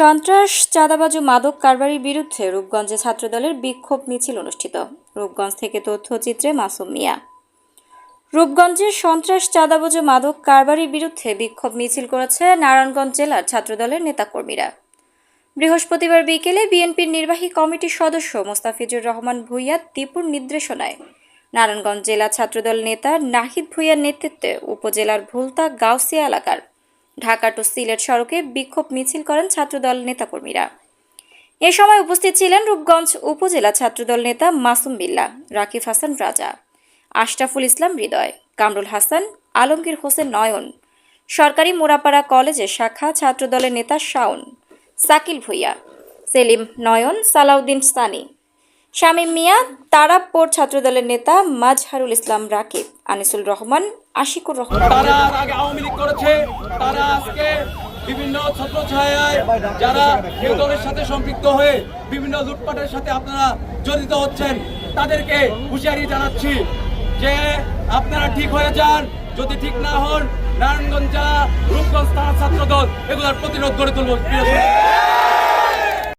সন্ত্রাস, চাঁদাবাজ ও মাদক কারবারির বিরুদ্ধে রূপগঞ্জে ছাত্রদলের বিক্ষোভ মিছিল অনুষ্ঠিত। রূপগঞ্জ থেকে তথ্যচিত্রে মাসুম মিয়া। রূপগঞ্জে সন্ত্রাস, চাঁদাবাজ ও মাদক কারবারির বিরুদ্ধে বিক্ষোভ মিছিল করেছে নারায়ণগঞ্জ জেলার ছাত্রদলের নেতাকর্মীরা। বৃহস্পতিবার বিকেলে বিএনপির নির্বাহী কমিটির সদস্য মোস্তাফিজুর রহমান ভূঁইয়া দীপুর নির্দেশনায় নারায়ণগঞ্জ জেলা ছাত্রদল নেতা নাহিদ ভূঁইয়ার নেতৃত্বে উপজেলার ভুলতা গাউসিয়া এলাকার ঢাকা টু সিলেট সড়কে বিক্ষোভ মিছিল করেন ছাত্রদল নেতাকর্মীরা। এ সময় উপস্থিত ছিলেন রূপগঞ্জ উপজেলা ছাত্রদল নেতা মাসুম বিল্লা, রাকিব হাসান রাজা, আশরাফুল ইসলাম হৃদয়, কামরুল হাসান, আলমগীর হোসেন নয়ন, সরকারি মোরাপাড়া কলেজের শাখা ছাত্রদলের নেতা শাওন, সাকিল ভুইয়া, সেলিম নয়ন, সালাউদ্দিন সানি, শামীম মিয়া তারাবপুর ছাত্রদলের নেতা মাজহারুল ইসলাম রাকিব, আনিসুল রহমান, আশিকুর রহমান। তারা আজকে বিভিন্ন ছত্র ছায় যারা কেউ সাথে সম্পৃক্ত হয়ে বিভিন্ন লুটপাটের সাথে আপনারা জড়িত হচ্ছেন, তাদেরকে হুঁশিয়ারি জানাচ্ছি যে আপনারা ঠিক হয়ে যান। যদি ঠিক না হন, নারায়ণগঞ্জ জেলা রূপগঞ্জ থানা ছাত্রদল এগুলোর প্রতিরোধ গড়ে তুলব।